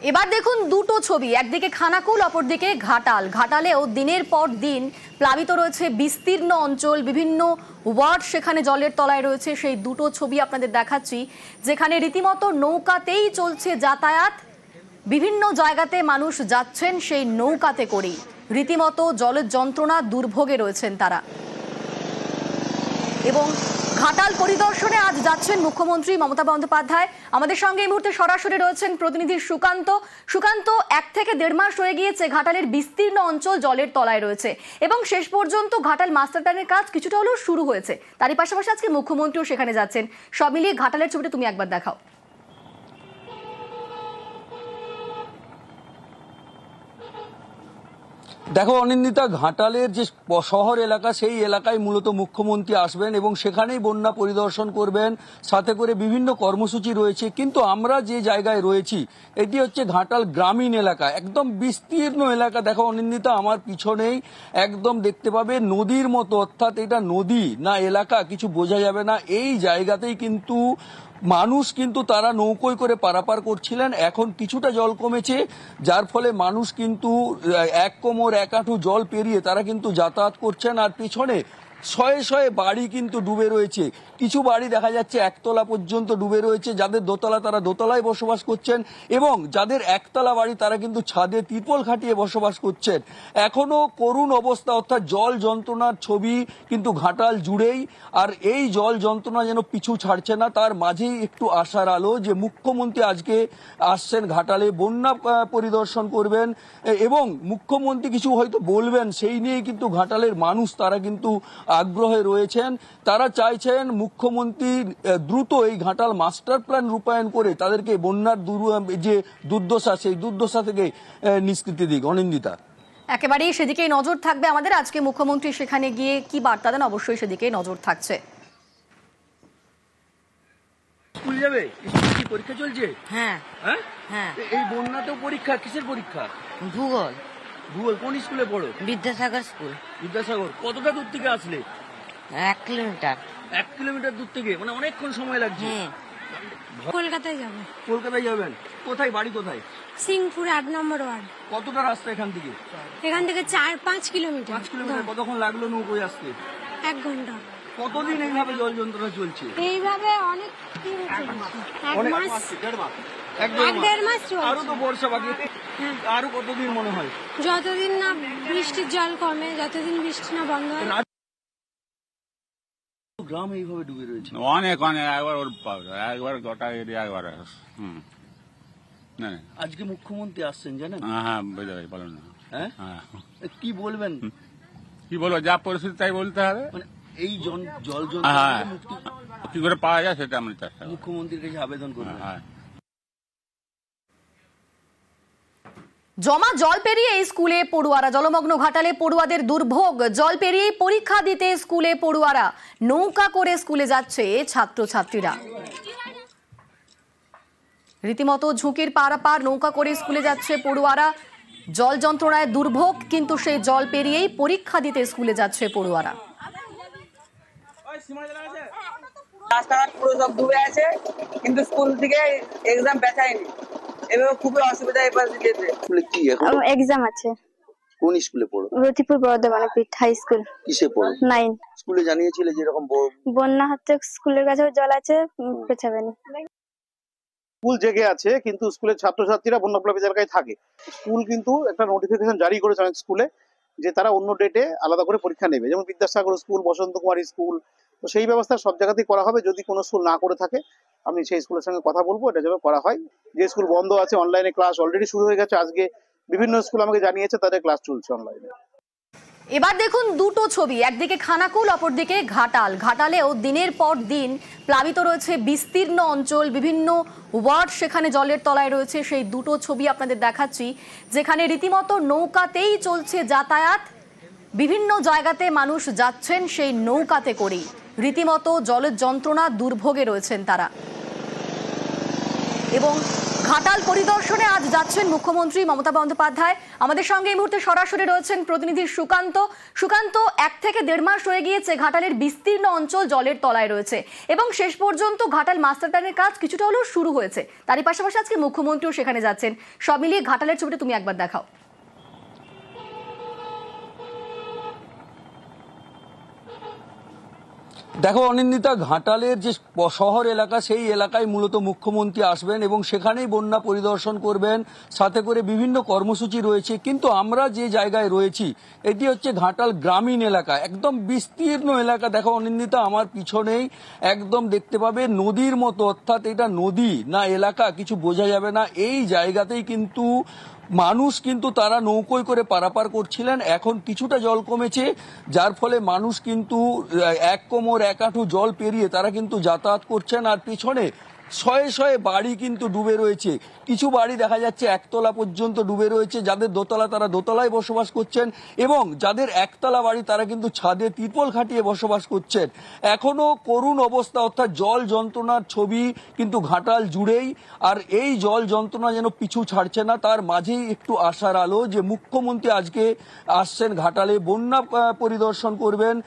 এবার দেখুন দুটো ছবি, একদিকে খানাকুল, অপরদিকে ঘাটাল। ঘাটালেও দিনের পর দিন প্লাবিত রয়েছে বিস্তীর্ণ অঞ্চল, বিভিন্ন ওয়ার্ড সেখানে জলের তলায় রয়েছে। সেই দুটো ছবি আপনাদের দেখাচ্ছি, যেখানে রীতিমতো নৌকাতেই চলছে যাতায়াত। বিভিন্ন জায়গাতে মানুষ যাচ্ছেন সেই নৌকাতে করেই। রীতিমতো জলের যন্ত্রণা দুর্ভোগে রয়েছেন তারা। এবং ঘাটাল পরিদর্শনে আজ যাচ্ছেন মুখ্যমন্ত্রী মমতা বন্দ্যোপাধ্যায়। আমাদের সঙ্গে এই মুহূর্তে সরাসরি রয়েছেন প্রতিনিধি সুকান্ত। সুকান্ত, এক থেকে দেড় মাস হয়ে গিয়েছে ঘাটালের বিস্তীর্ণ অঞ্চল জলের তলায় রয়েছে এবং শেষ পর্যন্ত ঘাটাল মাস্টার প্ল্যানের কাজ কিছুটা হলেও শুরু হয়েছে। তারই পাশাপাশি আজকে মুখ্যমন্ত্রীও সেখানে যাচ্ছেন। সব মিলিয়ে ঘাটালের ছবিটা তুমি একবার দেখাও। দেখো, অনিন্দিতা ঘাটালের যে শহর এলাকা, সেই এলাকায় মূলত মুখ্যমন্ত্রী আসবেন এবং সেখানেই বন্যা পরিদর্শন করবেন। সাথে করে বিভিন্ন কর্মসূচি রয়েছে। কিন্তু আমরা যে জায়গায় রয়েছি, এটি হচ্ছে ঘাটাল গ্রামীণ এলাকা। একদম বিস্তীর্ণ এলাকা। দেখো, অনিন্দিতা, আমার পিছনেই একদম দেখতে পাবে নদীর মতো। অর্থাৎ এটা নদী না এলাকা, কিছু বোঝা যাবে না। এই জায়গাতেই কিন্তু মানুষ কিন্তু তারা নৌকোয় করে পারাপার করছিলেন, এখন কিছুটা জল কমেছে, যার ফলে মানুষ কিন্তু এক কোমর, এক হাঁটু জল পেরিয়ে তারা কিন্তু যাতায়াত করছেন, আর পিছনে শয়ে শয়ে বাড়ি কিন্তু ডুবে রয়েছে। কিছু বাড়ি দেখা যাচ্ছে একতলা পর্যন্ত ডুবে রয়েছে, যাদের দোতলা তারা দোতলায় বসবাস করছেন এবং যাদের একতলা বাড়ি তারা কিন্তু ছাদে তিরপল খাটিয়ে বসবাস করছেন। এখনও করুণ অবস্থা, অর্থাৎ জল যন্ত্রণার ছবি কিন্তু ঘাটাল জুড়েই। আর এই জল যন্ত্রণা যেন পিছু ছাড়ছে না, তার মাঝেই একটু আশার আলো যে মুখ্যমন্ত্রী আজকে আসছেন ঘাটালে, বন্যা পরিদর্শন করবেন। এবং মুখ্যমন্ত্রী কিছু হয়তো বলবেন, সেই নিয়ে কিন্তু ঘাটালের মানুষ, তারা কিন্তু আগ্রহে রয়েছেন। তারা চাইছেন মুখ্যমন্ত্রী দ্রুত এই ঘাটাল মাস্টার প্ল্যান রূপায়ণ করে তাদেরকে বন্যার দুর- যে দুর্দশা সেই দুর্দশা থেকে নিষ্কৃতি দিক। অনিন্দিতা। একেবারেই সেদিকেই নজর থাকবে আমাদের। আজকে মুখ্যমন্ত্রী সেখানে গিয়ে কি বার্তা দেন? অবশ্যই সেদিকেই নজর থাকছে। স্কুল যাবে? কি পরীক্ষা চলছে? হ্যাঁ। হ্যাঁ? হ্যাঁ। এই বন্যাতেও পরীক্ষা? কিসের পরীক্ষা? ভূগোল। ভূগোল কোন স্কুলে পড়ো? বিদ্যাসাগর স্কুল। বিদ্যাসাগর কতটা দূর থেকে আসলে? এক কিলোমিটার। এক কিলোমিটার দূর থেকে? মানে অনেকক্ষণ সময় লাগছে। হ্যাঁ। কলকাতায় যাব। কলকাতায় যাবেন? কোথায়? বাড়ি কোথায়? সিংপুর আট নম্বর ওয়ার্ড। কতটা রাস্তা এখান থেকে? এখান থেকে চার পাঁচ কিলোমিটার। পাঁচ কিলোমিটার। কতক্ষণ লাগল নৌকোয় আসতে? এক ঘণ্টা। কতদিন এইভাবে জল যন্ত্রণা চলছে? এইভাবে অনেক এক মাস। এক দেড় এক দেড় মাস। আরও তো বর্ষা বাকি। আরও কতদিন মনে হয়? যতদিন না বৃষ্টির জল কমে যতদিন বৃষ্টি না বন্ধ হয়। গ্রাম এইভাবে ডুবে রয়েছে। অনেক অনেক। একবার ওর একবার গোটা এরিয়া একবার। হুম। আজকে মুখ্যমন্ত্রী আসছেন জানেন? হ্যাঁ হ্যাঁ বুঝতে পারি বলুন হ্যাঁ? হ্যাঁ। কি বলবেন? কি বলব যা পরিস্থিতি তাই বলতে হবে। মানে এই জল হ্যাঁ কি করে পাওয়া যায় সেটা আমরা চেষ্টা মুখ্যমন্ত্রীর কাছে আবেদন হ্যাঁ জমা জল পেরিয়ে স্কুলে পড়ুয়ারা জলমগ্ন ঘাটালে পড়ুয়াদের দুর্ভোগ জল পেরিয়ে পরীক্ষা দিতে স্কুলে পড়ুয়ারা। নৌকা করে স্কুলে যাচ্ছে ছাত্রছাত্রীরা। রীতিমতো ঝুঁকির পারাপার নৌকা করে স্কুলে যাচ্ছে পড়ুয়ারা। জল যন্ত্রণায় দুর্ভোগ কিন্তু সেই জল পেরিয়েই পরীক্ষা দিতে স্কুলে যাচ্ছে পড়ুয়ারা। রাস্তাঘাট পুরো সব ডুবে আছে কিন্তু স্কুল থেকে এক্সাম বেচায়নি এভাবে খুবই অসুবিধা এবার স্কুলে কি এখন? এক্সাম আছে। কোন স্কুলে পড়ো? রতিপুর বর্ধমানে পিঠ হাই স্কুল কিসে পড়ো? নাইন স্কুলে জানিয়েছিলে যে এরকম বন্যা হচ্ছে স্কুলের কাছেও জল আছে পেছাবেনি। স্কুল জেগে আছে কিন্তু স্কুলের ছাত্রছাত্রীরা বন্যপ্লাবিত এলাকায় থাকে। স্কুল কিন্তু একটা নোটিফিকেশন জারি করেছে অনেক স্কুলে যে তারা অন্য ডেটে আলাদা করে পরীক্ষা নেবে। যেমন বিদ্যাসাগর স্কুল বসন্ত কুমারী স্কুল তো সেই ব্যবস্থা সব জায়গাতেই করা হবে। যদি কোনো স্কুল না করে থাকে, আমি সেই স্কুলের সঙ্গে কথা বলব। এটা যেন করা হয়। যে স্কুল বন্ধ আছে অনলাইনে ক্লাস অলরেডি শুরু হয়ে গেছে। আজকে বিভিন্ন স্কুল আমাকে জানিয়েছে, তাদের ক্লাস চলছে অনলাইনে এবার দেখুন দুটো ছবি। একদিকে খানাকুল, অপরদিকে ঘাটাল। ঘাটালেও দিনের পর দিন প্লাবিত রয়েছে বিস্তীর্ণ অঞ্চল। বিভিন্ন ওয়ার্ড সেখানে জলের তলায় রয়েছে। সেই দুটো ছবি আপনাদের দেখাচ্ছি, যেখানে রীতিমতো নৌকাতেই চলছে যাতায়াত। বিভিন্ন জায়গাতে মানুষ যাচ্ছেন সেই নৌকাতে করেই। রীতিমতো জলের যন্ত্রণা দুর্ভোগে রয়েছেন তারা। এবং ঘাটাল পরিদর্শনে আজ যাচ্ছেন মুখ্যমন্ত্রী মমতা বন্দ্যোপাধ্যায়। আমাদের সঙ্গে এই মুহূর্তে সরাসরি রয়েছেন প্রতিনিধি সুকান্ত। সুকান্ত, এক থেকে দেড় মাস হয়ে গিয়েছে ঘাটালের বিস্তীর্ণ অঞ্চল জলের তলায় রয়েছে এবং শেষ পর্যন্ত ঘাটাল মাস্টার প্ল্যানের কাজ কিছুটা হলেও শুরু হয়েছে। তারই পাশাপাশি আজকে মুখ্যমন্ত্রীও সেখানে যাচ্ছেন। সব মিলিয়ে ঘাটালের ছবিটা তুমি একবার দেখাও। দেখো অনিন্দিতা, ঘাটালের যে শহর এলাকা, সেই এলাকায় মূলত মুখ্যমন্ত্রী আসবেন এবং সেখানেই বন্যা পরিদর্শন করবেন। সাথে করে বিভিন্ন কর্মসূচি রয়েছে। কিন্তু আমরা যে জায়গায় রয়েছি, এটি হচ্ছে ঘাটাল গ্রামীণ এলাকা। একদম বিস্তীর্ণ এলাকা। দেখো অনিন্দিতা, আমার পিছনেই একদম দেখতে পাবে নদীর মতো। অর্থাৎ এটা নদী না এলাকা, কিছু বোঝা যাবে না। এই জায়গাতেই কিন্তু মানুষ কিন্তু তারা নৌকোয় করে পারাপার করছিলেন, এখন কিছুটা জল কমেছে, যার ফলে মানুষ কিন্তু এক কোমর, এক হাঁটু জল পেরিয়ে তারা কিন্তু যাতায়াত করছেন আর পিছনে শয়ে শয়ে বাড়ি কিন্তু ডুবে রয়েছে। কিছু বাড়ি দেখা যাচ্ছে একতলা পর্যন্ত ডুবে রয়েছে, যাদের দোতলা তারা দোতলায় বসবাস করছেন এবং যাদের একতলা বাড়ি তারা কিন্তু ছাদে তিরপল খাটিয়ে বসবাস করছেন। এখনও করুণ অবস্থা, অর্থাৎ জল যন্ত্রণার ছবি কিন্তু ঘাটাল জুড়েই। আর এই জল যন্ত্রণা যেন পিছু ছাড়ছে না, তার মাঝেই একটু আশার আলো যে মুখ্যমন্ত্রী আজকে আসছেন ঘাটালে, বন্যা পরিদর্শন করবেন।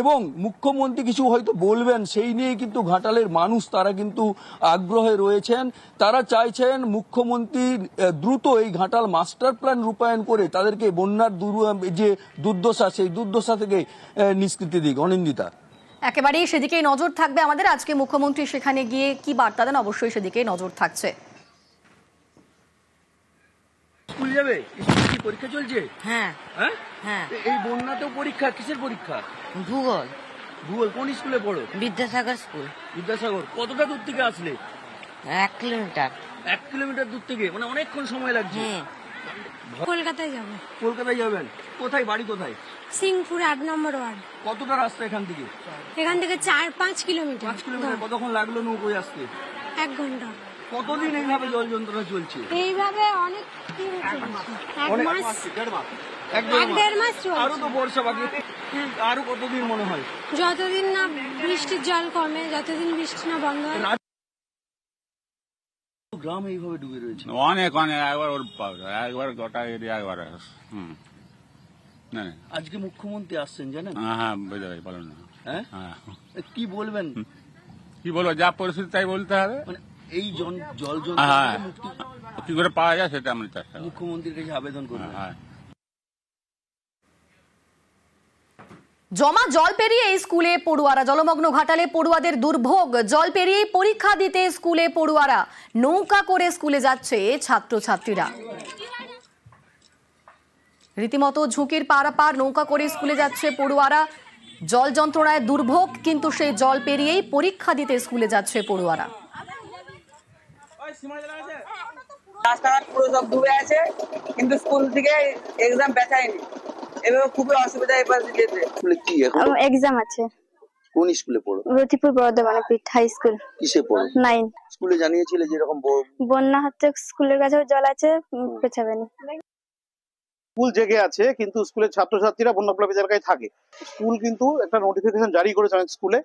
এবং মুখ্যমন্ত্রী কিছু হয়তো বলবেন, সেই নিয়ে কিন্তু ঘাটালের মানুষ, তারা কিন্তু আগ্রহে রয়েছেন। তারা চাইছেন মুখ্যমন্ত্রী দ্রুত এই ঘাটাল মাস্টার প্ল্যান রূপায়ণ করে তাদেরকে বন্যার দুর- যে দুর্দশা সেই দুর্দশা থেকে নিষ্কৃতি দিক। অনিন্দিতা। একেবারেই সেদিকেই নজর থাকবে আমাদের আজকে মুখ্যমন্ত্রী। সেখানে গিয়ে কি বার্তা দেন? অবশ্যই সেদিকেই নজর থাকছে। স্কুল যাবে? পরীক্ষা চলছে? হ্যাঁ। হ্যাঁ? হ্যাঁ। এই বন্যাতেও পরীক্ষা? কিসের পরীক্ষা? ভূগোল। ভূগোল কোন স্কুলে পড়ো? বিদ্যাসাগর স্কুল। বিদ্যাসাগর কতটা দূর থেকে আসলে? এক কিলোমিটার। এক কিলোমিটার দূর থেকে? মানে অনেকক্ষণ সময় লাগছে। হ্যাঁ। কলকাতায় যাব। কলকাতায় যাবেন? কোথায় বাড়ি কোথায়? সিংপুর আট নম্বর ওয়ার্ড। কতটা রাস্তা এখান থেকে? এখান থেকে চার পাঁচ কিলোমিটার। পাঁচ কিলোমিটার কতক্ষণ লাগল নৌকোয় আসতে? এক ঘণ্টা। কতদিন এইভাবে জল যন্ত্রণা চলছে? এইভাবে অনেক দিন চলছে। এক অনেক- মাস? এক এক দেড় দেড় মাস। মাস আরও তো বর্ষা বাকি। আরও কতদিন মনে হয়? যতদিন না বৃষ্টির জল কমে যতদিন বৃষ্টি না বন্ধ হয়। গ্রাম এইভাবে ডুবে রয়েছে। অনেক অনেক। একবার ওর একবার গোটা এরিয়া একবার। হুম। আজকে মুখ্যমন্ত্রী আসছেন জানেন? হ্যাঁ হ্যাঁ বুঝতে পারি বলুন না। হ্যাঁ? হ্যাঁ। কি বলবেন? কি বলব যা পরিস্থিতি তাই বলতে হবে। মানে এই জন- জল হ্যাঁ। মুক্তি কি করে পাওয়া যায় সেটা আমরা চেষ্টা মুখ্যমন্ত্রীর কাছে আবেদন করবেন। হ্যাঁ জমা জল পেরিয়ে স্কুলে পড়ুয়ারা জলমগ্ন ঘাটালে পড়ুয়াদের দুর্ভোগ জল পেরিয়েই পরীক্ষা দিতে স্কুলে পড়ুয়ারা নৌকা করে স্কুলে যাচ্ছে ছাত্রছাত্রীরা। রীতিমতো ঝুঁকির পারাপার নৌকা করে স্কুলে যাচ্ছে পড়ুয়ারা। জল যন্ত্রণায় দুর্ভোগ কিন্তু সেই জল পেরিয়েই পরীক্ষা দিতে স্কুলে যাচ্ছে পড়ুয়ারা। রাস্তাঘাট পুরো সব ডুবে আছে কিন্তু স্কুল থেকে এক্সাম বেচায়নি এভাবে খুবই অসুবিধা এবার যেতে স্কুলে কি এখন? এক্সাম আছে। কোন স্কুলে পড়ো? রতিপুর বর্ধমানপীঠ হাই স্কুল কিসে পড়ো? নাইন স্কুলে জানিয়েছিলে যে এরকম বন্যা হচ্ছে স্কুলের কাছেও জল আছে উম, পেছাবেনি স্কুল জেগে আছে কিন্তু স্কুলের ছাত্রছাত্রীরা বন্যপ্লাবিত এলাকায় থাকে। স্কুল কিন্তু একটা নোটিফিকেশন জারি করেছে অনেক স্কুলে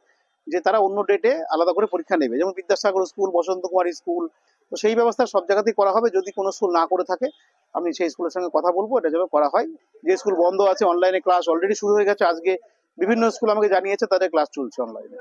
যে তারা অন্য ডেটে আলাদা করে পরীক্ষা নেবে। যেমন বিদ্যাসাগর স্কুল বসন্ত কুমারী স্কুল তো সেই ব্যবস্থা সব জায়গাতেই করা হবে। যদি কোনো স্কুল না করে থাকে, আমি সেই স্কুলের সঙ্গে কথা বলব। এটা যেন করা হয়। যে স্কুল বন্ধ আছে অনলাইনে ক্লাস অলরেডি শুরু হয়ে গেছে, আজকে বিভিন্ন স্কুল আমাকে জানিয়েছে, তাদের ক্লাস চলছে অনলাইনে